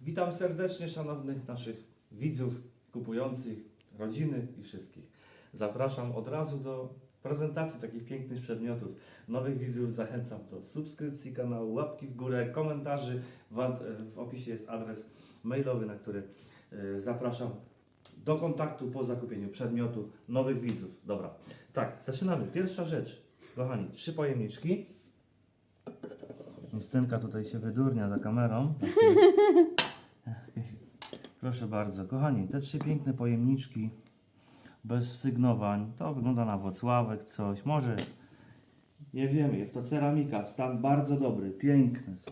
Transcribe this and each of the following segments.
Witam serdecznie szanownych naszych widzów, kupujących, rodziny i wszystkich. Zapraszam od razu do prezentacji takich pięknych przedmiotów. Nowych widzów zachęcam do subskrypcji kanału, łapki w górę, komentarzy. W, opisie jest adres mailowy, na który e, zapraszam do kontaktu po zakupieniu przedmiotu nowych widzów. Dobra, tak, zaczynamy. Pierwsza rzecz, kochani, trzy pojemniczki. Justynka tutaj się wydurnia za kamerą. Proszę bardzo, kochani, te trzy piękne pojemniczki bez sygnowań. To wygląda na Wocławek, coś. Może nie wiemy, jest to ceramika, stan bardzo dobry, piękne są.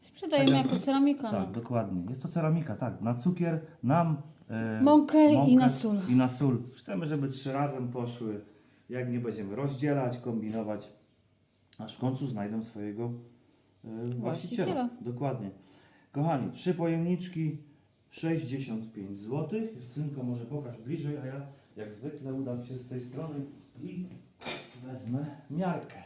Sprzedajemy Tak, jako ceramika. Tak, dokładnie. Jest to ceramika, tak. Na cukier, nam. E, Mąkę i na sól. I na sól. Chcemy, żeby trzy razem poszły. Jak nie będziemy rozdzielać, kombinować, aż w końcu znajdą swojego e, właściciela. Właściciela. Dokładnie. Kochani, trzy pojemniczki, 65 zł. Justynko, może pokaż bliżej, a ja jak zwykle udam się z tej strony i wezmę miarkę.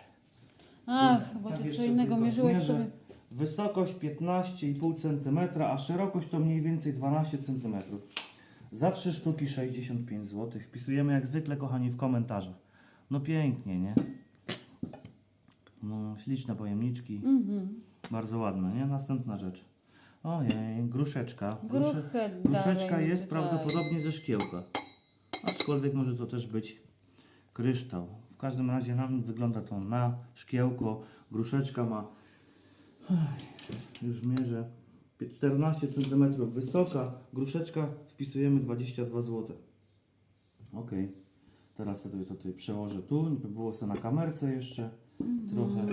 Ach, bo Tak ty co innego mierzyłeś zmierzę. sobie. Wysokość 15,5 cm, a szerokość to mniej więcej 12 cm. Za 3 sztuki 65 zł. Wpisujemy jak zwykle, kochani, w komentarzach. No pięknie, nie? No, śliczne pojemniczki. Mhm. Bardzo ładne, nie? Następna rzecz. Ojej, gruszeczka. Grusze, Gruchę gruszeczka mi jest tutaj. prawdopodobnie ze szkiełka. Aczkolwiek może to też być kryształ. W każdym razie nam wygląda to na szkiełko. Gruszeczka ma już mierzę 14 cm wysoka. Gruszeczka wpisujemy 22 zł. Ok. Teraz sobie to tutaj przełożę tu, by było sobie na kamerce jeszcze trochę.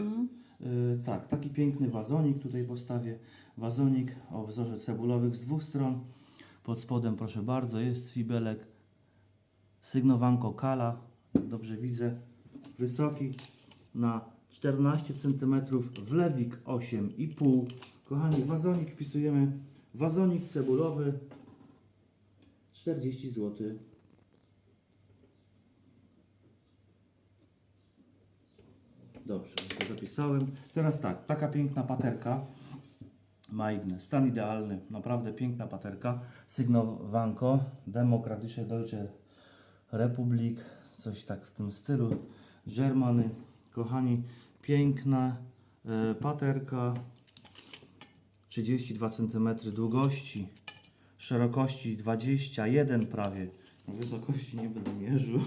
Y, tak, taki piękny wazonik tutaj postawię. Wazonik o wzorze cebulowych z dwóch stron. Pod spodem, proszę bardzo, jest swibelek. Sygnowanko Kala, dobrze widzę. Wysoki na 14 cm, wlewik 8,5. Kochani, wazonik wpisujemy. Wazonik cebulowy 40 zł. Dobrze, to zapisałem. Teraz tak, taka piękna paterka. Maigne, stan idealny, naprawdę piękna paterka. Sygnowanko, Demokratische Deutsche Republik, coś tak w tym stylu. Germany, kochani, piękna e, paterka. 32 cm długości, szerokości 21 prawie. Wysokości nie będę mierzył,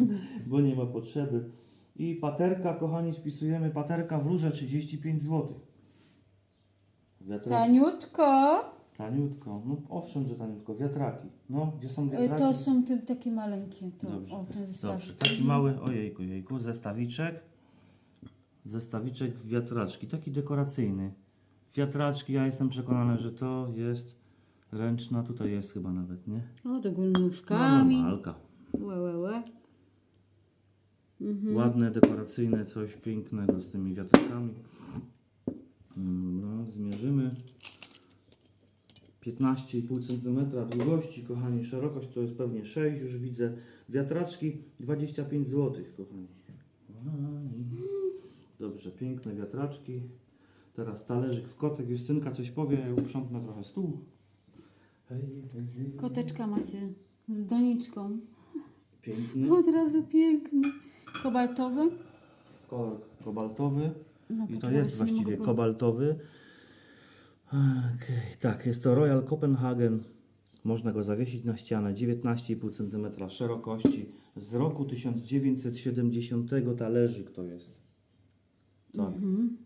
bo nie ma potrzeby. I paterka, kochani, spisujemy paterka w rurze 35 zł. Wiatrak, Taniutko. taniutko. No owszem, że taniutko. Wiatraki. No, gdzie są Y, wiatraki? To są te, takie maleńkie. To, Dobrze. o, ten zestaw. Dobrze, taki mały, ojejku, jejku, zestawiczek. Zestawiczek wiatraczki, taki dekoracyjny. Wiatraczki, ja jestem przekonany, że to jest ręczna, tutaj jest chyba nawet, nie? O, do góry No, normalka. Łe, łe, łe. Mhm. Ładne, dekoracyjne, coś pięknego z tymi wiatrakami. Dobra, zmierzymy. 15,5 cm długości, kochani, szerokość to jest pewnie 6, już widzę. Wiatraczki 25 zł, kochani. Dobrze, piękne wiatraczki. Teraz talerzyk w kotek. Justynka coś powie, ja uprzątnę trochę stół. Hej, hej, hej. Koteczka macie z doniczką. Piękny. Od razu piękny. Kobaltowy. Kolor kobaltowy. No, I to poczekaj, jest nie właściwie mogę kobaltowy. Okej, tak, jest to Royal Copenhagen. Można go zawiesić na ścianę. 19,5 cm szerokości. Z roku 1970 talerzyk to jest. Tak. Mhm.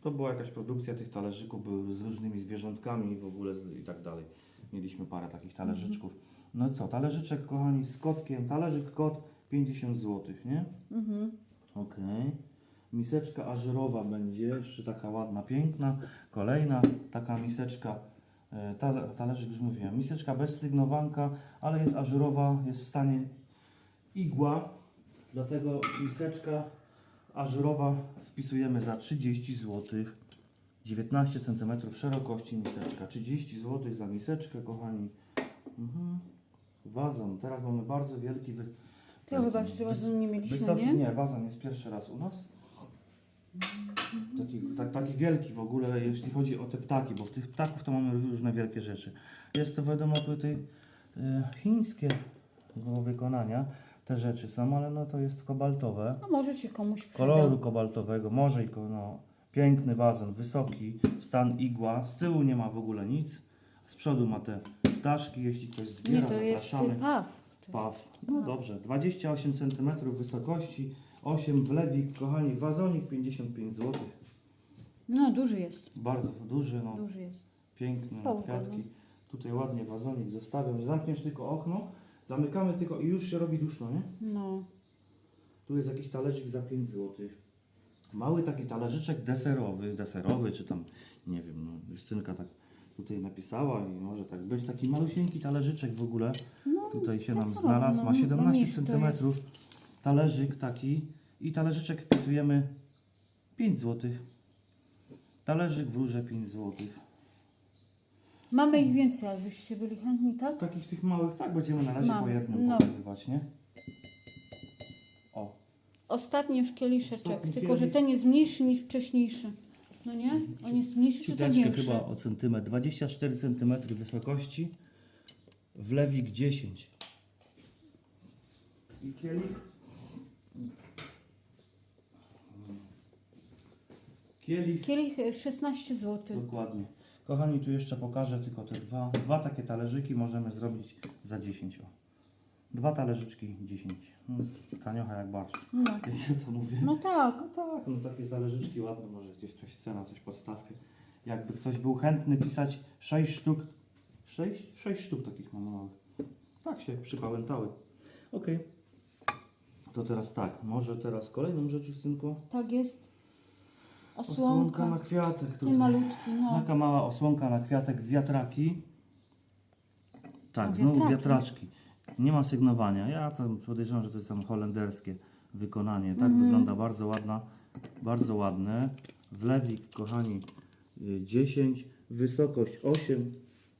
To była jakaś produkcja tych talerzyków, były z różnymi zwierzątkami i w ogóle z- i tak dalej. Mieliśmy parę takich talerzyczków. No i co, talerzyczek kochani z kotkiem, talerzyk kot 50 zł, nie? Mhm. Okej. Miseczka ażurowa będzie, jeszcze taka ładna, piękna. Kolejna taka miseczka, e, tale, talerzyk już mówiłem. Miseczka bez sygnowanka, ale jest ażurowa, jest w stanie igła. Dlatego miseczka ażurowa wpisujemy za 30 zł. 19 cm szerokości miseczka. 30 zł za miseczkę, kochani. Mhm. Wazon. Teraz mamy bardzo wielki wy... To chyba jeszcze razem nie mieliśmy, Wysoki, nie? nie, wazon jest pierwszy raz u nas. Taki, tak, taki wielki w ogóle, jeśli chodzi o te ptaki, bo w tych ptaków to mamy różne wielkie rzeczy. Jest to wiadomo tutaj y, chińskie wykonania, te rzeczy są, ale no to jest kobaltowe. A może się komuś przyda. Koloru kobaltowego, może i ko- no, piękny wazon, wysoki, stan igła, z tyłu nie ma w ogóle nic, z przodu ma te ptaszki, jeśli ktoś Nie, zbiera, to jest zapraszamy. paw. Paw. No dobrze, 28 cm wysokości, 8 wlewik, kochani, wazonik 55 zł. No, duży jest. Bardzo duży, no, Duży jest. piękny, Połka, kwiatki. Tutaj ładnie wazonik zostawiam. Zamkniesz tylko okno, zamykamy tylko i już się robi duszno, nie? No. Tu jest jakiś talerzyk za 5 zł. Mały taki talerzyczek deserowy, deserowy, czy tam, nie wiem, no, Justynka tak tutaj napisała i może tak być. Taki malusieńki talerzyczek w ogóle. No, Tutaj się nam deserowy, znalazł, ma no, 17 mniejszy to cm. Talerzyk taki i talerzyczek wpisujemy 5 zł. Talerzyk w rurze 5 zł. Mamy ich więcej, jakbyście byli chętni, tak? Takich tych małych, tak będziemy na razie Mamy, po jednym no. pokazywać, nie? O, Ostatni już kieliszeczek, Ostatni tylko kielich. że ten jest mniejszy niż wcześniejszy. No nie? On jest mniejszy, czy ten ciuteczkę większy? chyba o centymetr, 24 cm wysokości, wlewik 10. I kielich. Kielich Kielich e, 16 zł. Dokładnie. Kochani, tu jeszcze pokażę tylko te dwa. Dwa takie talerzyki możemy zrobić za 10. O. Dwa talerzyczki 10. Hmm, taniocha jak barszcz. No. Jak ja to mówię. no tak. No tak, no takie talerzyczki ładne, może gdzieś ktoś chce na coś podstawkę. Jakby ktoś był chętny pisać 6 sztuk. 6? 6 sztuk takich mam małych. Tak się przypałętały. Okej. To teraz tak, może teraz kolejną rzecz, Justynko. Tak jest. Osłonka Osłonka. na kwiatek tutaj. Ten malutki, no. Taka mała osłonka na kwiatek, wiatraki. Tak, A, znowu wiatraki. wiatraczki. Nie ma sygnowania. Ja to podejrzewam, że to jest tam holenderskie wykonanie. Tak Mhm. wygląda bardzo ładna, bardzo ładne. Wlewik, kochani, y, 10, wysokość 8,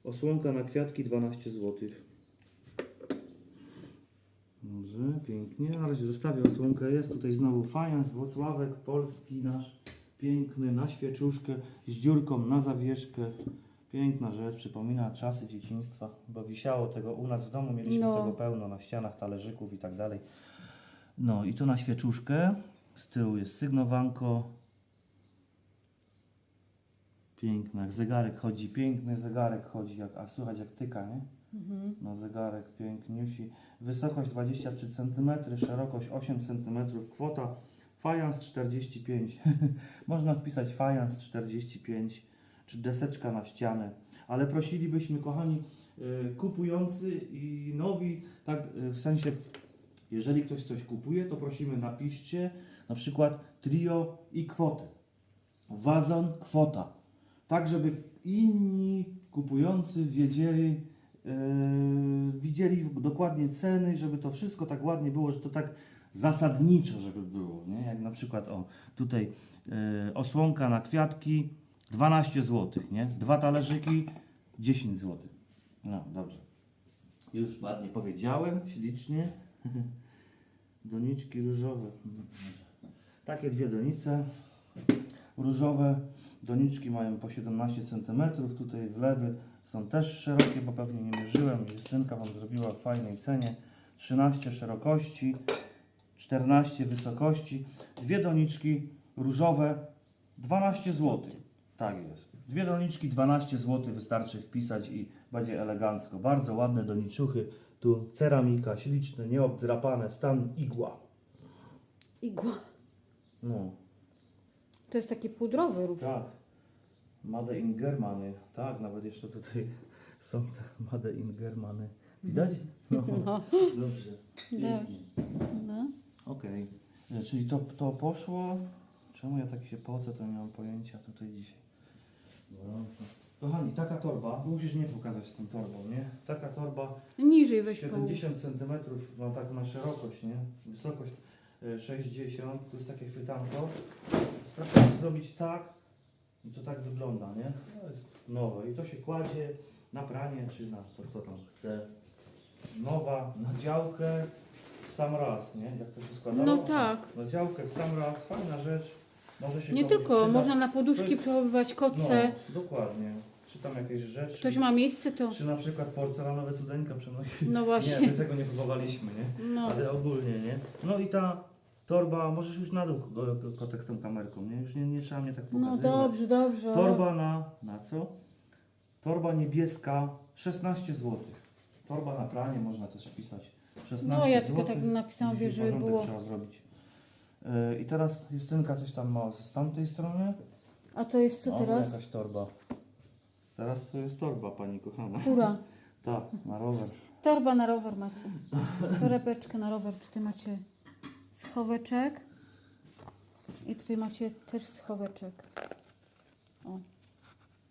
osłonka na kwiatki 12 zł. Dobrze, pięknie. Na razie zostawię osłonkę. Jest tutaj znowu fajans, Włocławek, polski nasz, piękny, na świeczuszkę, z dziurką na zawieszkę. Piękna rzecz, przypomina czasy dzieciństwa, bo wisiało tego u nas w domu, mieliśmy No. tego pełno na ścianach, talerzyków i tak dalej. No i to na świeczuszkę. Z tyłu jest sygnowanko. Piękne, jak zegarek chodzi, piękny zegarek chodzi, jak, a słychać jak tyka, nie? Mhm. No zegarek piękniusi. Wysokość 23 cm, szerokość 8 cm, kwota fajans 45. Można wpisać fajans 45 czy deseczka na ścianę. Ale prosilibyśmy, kochani, y, kupujący i nowi, tak y, w sensie, jeżeli ktoś coś kupuje, to prosimy napiszcie na przykład trio i kwotę. Wazon, kwota. Tak, żeby inni kupujący wiedzieli, yy, widzieli dokładnie ceny, żeby to wszystko tak ładnie było, że to tak zasadniczo, żeby było. Nie? Jak na przykład, o, tutaj yy, osłonka na kwiatki 12 zł, nie? Dwa talerzyki 10 zł. No, dobrze. Już ładnie powiedziałem, ślicznie. Doniczki różowe. Takie dwie donice różowe. Doniczki mają po 17 cm. Tutaj wlewy są też szerokie, bo pewnie nie mierzyłem. Justynka Wam zrobiła w fajnej cenie. 13 szerokości, 14 wysokości. Dwie doniczki różowe, 12 zł. Tak jest. Dwie doniczki, 12 zł wystarczy wpisać i będzie elegancko. Bardzo ładne doniczuchy. Tu ceramika, śliczne, nieobdrapane, stan igła. Igła. No, To jest taki pudrowy róż. Tak. Made in Germany. Tak, nawet jeszcze tutaj są te Made in Germany. Widać? No, No. dobrze. Tak. Pięknie. no. Okej. E, Czyli to, to poszło. Czemu ja tak się pocę, to nie mam pojęcia tutaj dzisiaj. Gorąco. Kochani, taka torba, musisz mnie pokazać z tą torbą, nie? Taka torba Niżej weź połóż. 70 cm, no tak na szerokość, nie? Wysokość 60, tu jest takie chwytanko. Wystarczy zrobić tak i to tak wygląda, nie? To jest nowe i to się kładzie na pranie, czy na co kto tam chce. Nowa, na działkę w sam raz, nie? Jak to się składało? No tak. Na działkę w sam raz, fajna rzecz. Może się Nie komuś tylko, przyda. można na poduszki przechowywać koce. No, dokładnie. Czy tam jakieś rzeczy. Ktoś ma miejsce, to Czy na przykład porcelanowe cudeńka przenosi. no Nie, właśnie. my tego nie próbowaliśmy, nie? No, Ale ogólnie, nie? No i ta torba, możesz już na dół ko- ko- kotek z tą kamerką, nie? Już nie, nie trzeba mnie tak pokazywać. no dobrze, dobrze. Torba na, na co? Torba niebieska 16 zł. Torba na pranie można też wpisać. 16 No ja tylko złotych. tak napisałam, Dzisiaj wiesz, żeby porządek było. trzeba zrobić. Yy, I teraz Justynka coś tam ma z tamtej strony. A to jest co O, teraz? jakaś torba. Teraz to jest torba, pani kochana. Która? Tak, na rower. Torba na rower macie. Torebeczkę na rower. Tutaj macie schoweczek. I tutaj macie też schoweczek. O.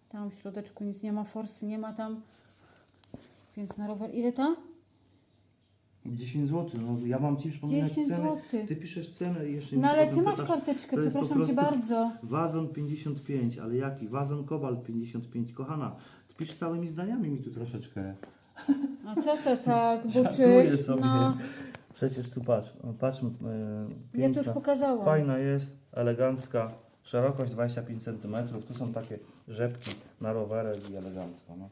Tam w środeczku nic nie ma, forsy nie ma tam. Więc na rower. Ile ta? 10 zł. No, ja mam ci przypominać 10 cenę. zł. Ty piszesz cenę i jeszcze mi No się ale potem ty masz pytasz, karteczkę, to jest po przepraszam cię prostu- bardzo. Wazon 55, ale jaki? Wazon Kobalt 55. Kochana, ty pisz całymi zdaniami mi tu troszeczkę. A co to tak, Żartuję buczysz? sobie. No, Przecież tu patrz, patrz, yy, ja to piękna, już pokazałam. fajna jest, elegancka, szerokość 25 cm, tu są takie rzepki na rowerek i elegancko, no.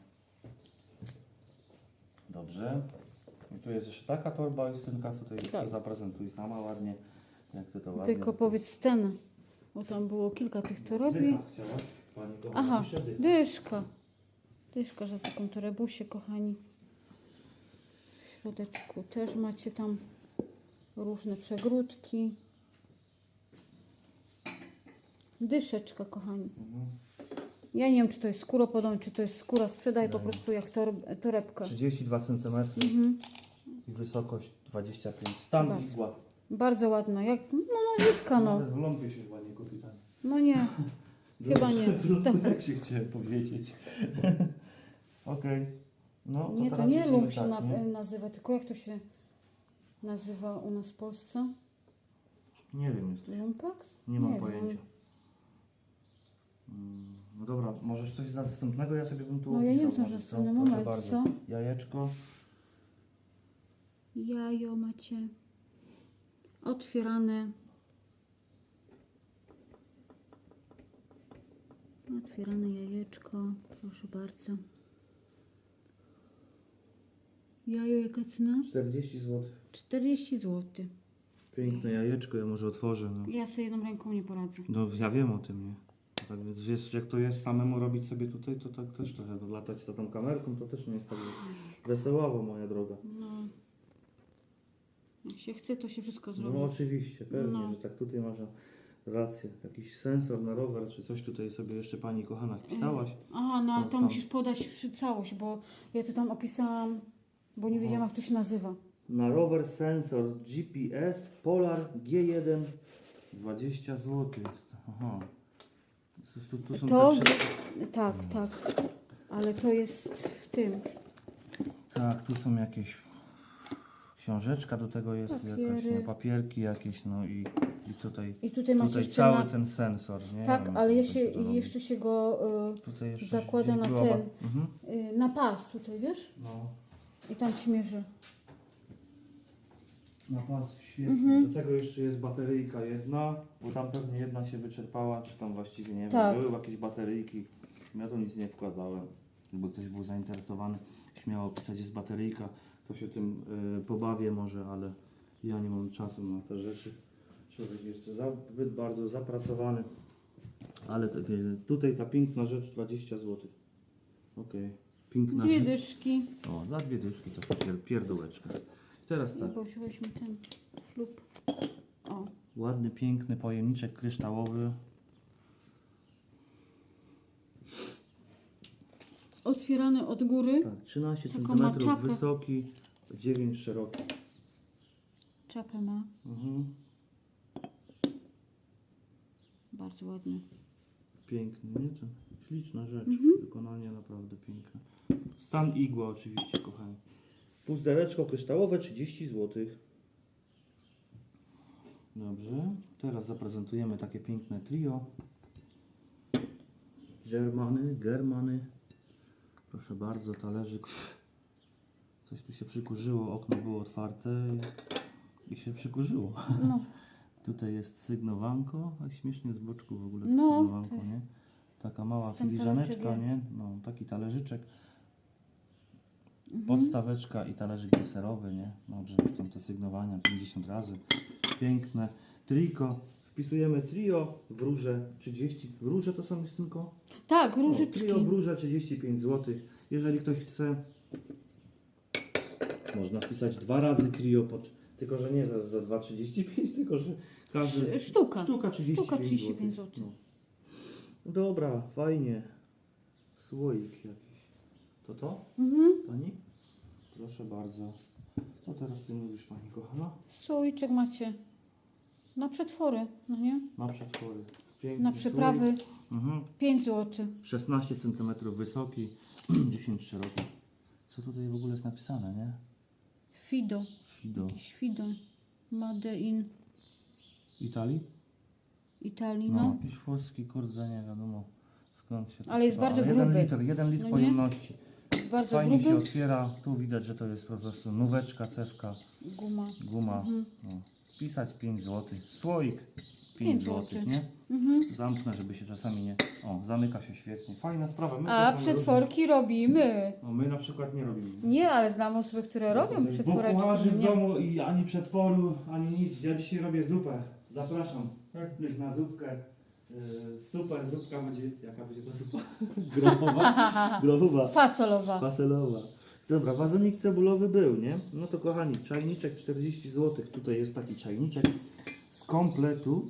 Dobrze. I tu jest jeszcze taka torba, Justynka, tutaj Tak. zaprezentuj sama ładnie, jak ty to ładnie. Tylko powiedz cenę. Bo tam było kilka tych torebi. Aha, dyszka. Dyszka, że z taką torebusie, kochani. W środeczku też macie tam różne przegródki. Dyszeczka, kochani. Mhm. Ja nie wiem, czy to jest skóropodobne, czy to jest skóra. Sprzedaj po prostu jak tor torebkę. 32 cm Mhm. I wysokość 25. Stan Bardzo. igła. Bardzo ładna. Jak, no nowiutka, no. Nawet w ląpie się ładnie kupi tam. No nie. Chyba nie. Tak. jak się chciałem powiedzieć. Okej. No, to Nie, to teraz nie jedziemy lump się tak, na, nie? nazywa, tylko jak to się nazywa u nas w Polsce? Nie wiem jeszcze. Lumpex? Nie mam wiem. pojęcia. Mm, No dobra, możesz coś następnego? Ja sobie bym tu No ja nie wiem, opisał co może, następny Proszę moment, bardzo. co? Jajeczko. Jajo macie otwierane. Otwierane jajeczko, proszę bardzo. Jajo jaka cena? 40 zł. 40 zł. Piękne jajeczko, ja może otworzę. No. Ja sobie jedną ręką nie poradzę. No ja wiem o tym, nie? Tak więc wiesz, jak to jest samemu robić sobie tutaj, to tak też trochę latać za tą kamerką, to też nie jest tak wesoławo, moja droga. No. Jak się chce, to się wszystko No zrobi. oczywiście, pewnie, No. że tak tutaj masz rację. Jakiś sensor na rower, czy coś tutaj sobie jeszcze pani kochana wpisałaś. Aha, no ale No to tam. musisz podać wszy- całość, bo ja to tam opisałam, bo nie wiedziałam jak to się nazywa. Na rower sensor GPS Polar G1 20 zł jest. Aha. Tu, tu, tu są To, te tak, tak, ale to jest w tym. Tak, tu są jakieś książeczka do tego jest, jakaś, Papiery. no, papierki jakieś, no i, i tutaj, I tutaj macie tutaj jeszcze cały na... ten sensor, nie? Tak, wiem, ale jak jeszcze, to robi. jeszcze się go tutaj jeszcze zakłada gdzieś na była ten. Mhm. y, y, na pas tutaj, wiesz? No, I tam ci mierzy. na pas świetnie. Mhm. Do tego jeszcze jest bateryjka jedna, bo tam pewnie jedna się wyczerpała, czy tam właściwie nie Tak. wiem, były jakieś bateryjki. Ja to nic nie wkładałem. Gdyby ktoś był zainteresowany, śmiało pisać jest bateryjka, to się tym y, pobawię może, ale ja nie mam czasu na te rzeczy. Człowiek jest zbyt bardzo zapracowany. Ale te, tutaj ta piękna rzecz 20 zł. Okej. Piękna Dwie rzecz. dyszki. O, za dwie dyszki to pier, pierdółeczka. Teraz tak. I posiłeś mi ten ślub. O, Ładny, piękny pojemniczek kryształowy. Otwierany od góry. Tak, 13 Taką ma cm czapę. wysoki, 9 szeroki. Czapę ma. Mhm. Bardzo ładny. Piękny, nie? To śliczna rzecz. Mhm. Wykonanie naprawdę piękne. Stan igła oczywiście, kochani. Puzdereczko kryształowe 30 zł. Dobrze. Teraz zaprezentujemy takie piękne trio. Germany, Germany. Proszę bardzo, talerzyk. Coś tu się przykurzyło, okno było otwarte i, się przykurzyło. No, Tutaj jest sygnowanko, a śmiesznie z boczku w ogóle to No, sygnowanko, tak. nie? Taka mała filiżaneczka, nie? No, taki talerzyczek, Mhm. podstaweczka i talerzyk deserowy, nie? Dobrze, już tam te sygnowania 50 razy. Piękne. Triko. Wpisujemy trio w róże 30. W róże to są tylko? Tak, różyczki. trio w róże 35 zł. Jeżeli ktoś chce, można wpisać dwa razy trio, pod, tylko że nie za, za 2,35, tylko że każdy... Sz- Sztuka. Sztuka 35, Sztuka 35 zł. zł. No. Dobra, fajnie. Słoik jakiś. To to, Mhm. pani? Proszę bardzo. No teraz ty mówisz, pani kochana. Słoiczek macie na przetwory, no nie? Na przetwory. Piękny Na przyprawy słoik. Mhm. 5 zł. 16 cm wysoki, 10 szeroki. Co tutaj w ogóle jest napisane, nie? Fido. Fido. Jakiś Fido. Made in Italii? Italii, No, no. jakiś włoski, kurde, nie wiadomo skąd się to Ale jest bardzo jeden gruby. litr, jeden litr No nie? pojemności. Jest bardzo Fajnie się gruby. otwiera. Tu widać, że to jest po prostu nóweczka, cewka, Guma. guma. Mhm. No. Wpisać 5 zł. Słoik 5 Pięć zł, złotych. nie? Mhm. Zamknę, żeby się czasami nie... O, zamyka się świetnie. Fajna sprawa. My A też mamy przetworki robimy. No, my na przykład nie robimy. Nie, ale znam osoby, które robią przetworeczki. kucharzy w nie? domu i ani przetworu, ani nic. Ja dzisiaj robię zupę. Zapraszam. Chętnych na zupkę. Yy, super zupka będzie. Jaka będzie to zupa? Grochowa? Grochowa. Fasolowa. Faselowa. Dobra, wazonik cebulowy był, nie? No to kochani, czajniczek 40 zł. Tutaj jest taki czajniczek z kompletu.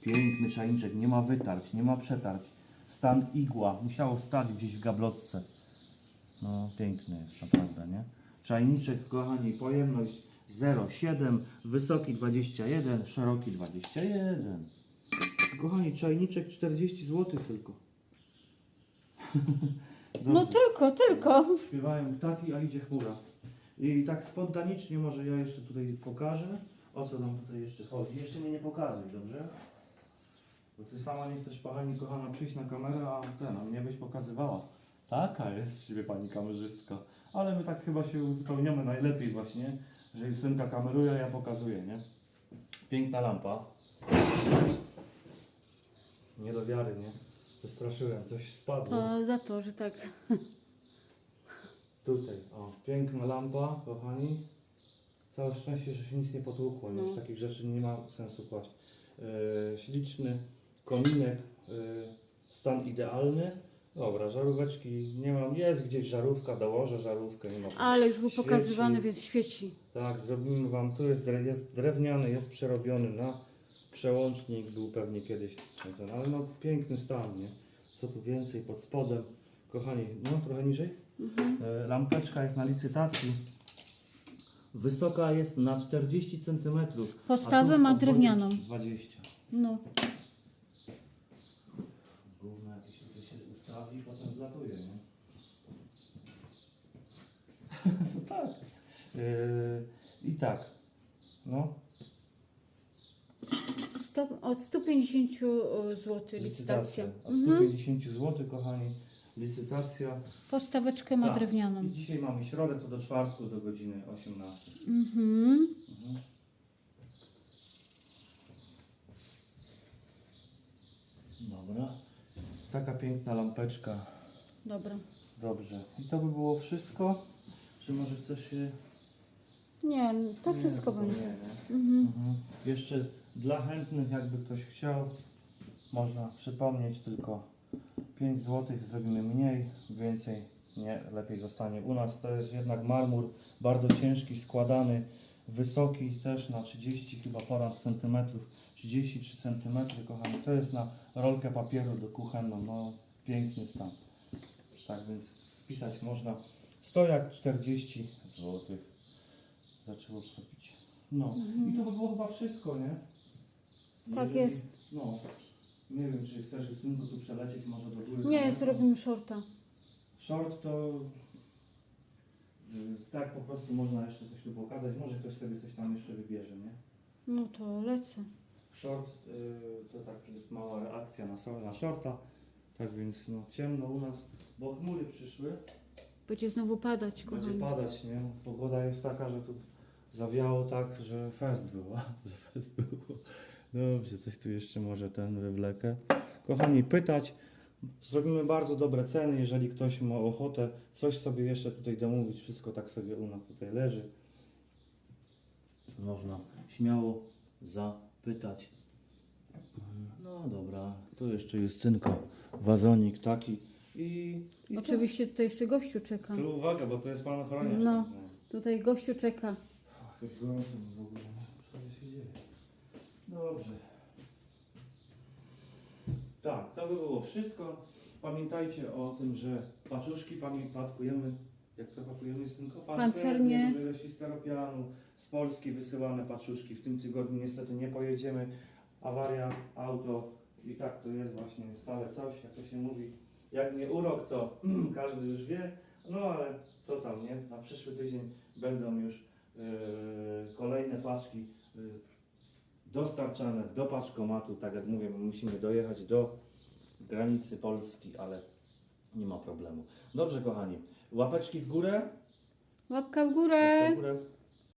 Piękny czajniczek, nie ma wytarć, nie ma przetarć. Stan igła, musiało stać gdzieś w gablotce. No, piękny jest, naprawdę, nie? Czajniczek, kochani, pojemność 0,7, wysoki 21, szeroki 21. Kochani, czajniczek 40 zł tylko. No tylko, tylko. Śpiewają ptaki, a idzie chmura. I tak spontanicznie może ja jeszcze tutaj pokażę, o co nam tutaj jeszcze chodzi. Jeszcze mnie nie pokazuj, dobrze? Bo ty sama nie chcesz, pani kochana, przyjść na kamerę, a ten, a mnie byś pokazywała. Taka jest z siebie pani kamerzystka. Ale my tak chyba się uzupełniamy najlepiej właśnie, że Justynka kameruje, a ja pokazuję, nie? Piękna lampa. Nie do wiary, nie? Wystraszyłem, coś spadło. To za to, że tak. Tutaj, o, piękna lampa, kochani. Całe szczęście, że się nic nie potłukło, nie? No. Takich rzeczy nie ma sensu kłaść. Yy, śliczny kominek, yy, stan idealny. Dobra, żaróweczki nie mam. Jest gdzieś żarówka, dołożę żarówkę, nie ma. Ale już był pokazywany, więc świeci. Tak, zrobimy Wam. Tu jest, dre- jest drewniany, jest przerobiony na przełącznik. Był pewnie kiedyś ten, ale no piękny stan, nie? Co tu więcej pod spodem? Kochani, no trochę niżej. E, Lampeczka jest na licytacji. Wysoka jest na 40 cm. Postawę ma drewnianą. 20. No. Gówno jakieś tutaj się ustawi i potem zlatuje, nie? to tak. Yy, I tak. No, Sto, od 150 zł licytacja. Od Mhm. 150 zł, kochani. Licytacja. Postaweczkę ma Tak. drewnianą. I dzisiaj mamy środę, to do czwartku do godziny 18. Mhm. Mhm. Dobra. Taka piękna lampeczka. Dobra. Dobrze. I to by było wszystko? Czy może chcesz się... Nie, to Nie, wszystko to będzie. nie, nie. Mhm. Mhm. Jeszcze dla chętnych, jakby ktoś chciał, można przypomnieć tylko 5 zł, zrobimy mniej, więcej nie, lepiej zostanie u nas. To jest jednak marmur bardzo ciężki, składany, wysoki też na 30 chyba ponad centymetrów, 33 centymetry, kochani. To jest na rolkę papieru do kuchenną, no piękny stan. Tak więc wpisać można. Stojak 40 zł. Zaczęło kropić. No i to by było chyba wszystko, nie? Tak jest. No, nie wiem, czy chcesz Justynku tu przelecieć może do góry. Nie, kamerą. zrobimy shorta. Short to y, tak po prostu można jeszcze coś tu pokazać. Może ktoś sobie coś tam jeszcze wybierze, nie? No to lecę. Short y, to tak jest mała reakcja na, na shorta. Tak więc no ciemno u nas, bo chmury przyszły. Będzie znowu padać, Będzie kochani. padać, nie? Pogoda jest taka, że tu zawiało tak, że fest było. Że fest było. Dobrze, coś tu jeszcze może ten wywlekę. Kochani, pytać. Zrobimy bardzo dobre ceny, jeżeli ktoś ma ochotę coś sobie jeszcze tutaj domówić. Wszystko tak sobie u nas tutaj leży. Można śmiało zapytać. No dobra, tu jeszcze Justynko, wazonik taki i... i Oczywiście tutaj jeszcze gościu czeka. Tu, uwaga, bo to jest pan ochroniarz. No. Tutaj gościu czeka gorąco mi w ogóle. Co się dzieje? Dobrze. Tak, to by było wszystko. Pamiętajcie o tym, że paczuszki patkujemy. Jak to pakujemy z tym Pancernie. duże ilości steropianu. Z Polski wysyłane paczuszki. W tym tygodniu niestety nie pojedziemy. Awaria, auto i tak to jest właśnie stale coś, jak to się mówi. Jak nie urok, to każdy już wie. No ale co tam, nie? Na przyszły tydzień będą już yy, kolejne paczki yy, dostarczane do paczkomatu. Tak jak mówię, my musimy dojechać do granicy Polski, ale nie ma problemu. Dobrze, kochani. Łapeczki w górę. Łapka w górę. Łapka w górę.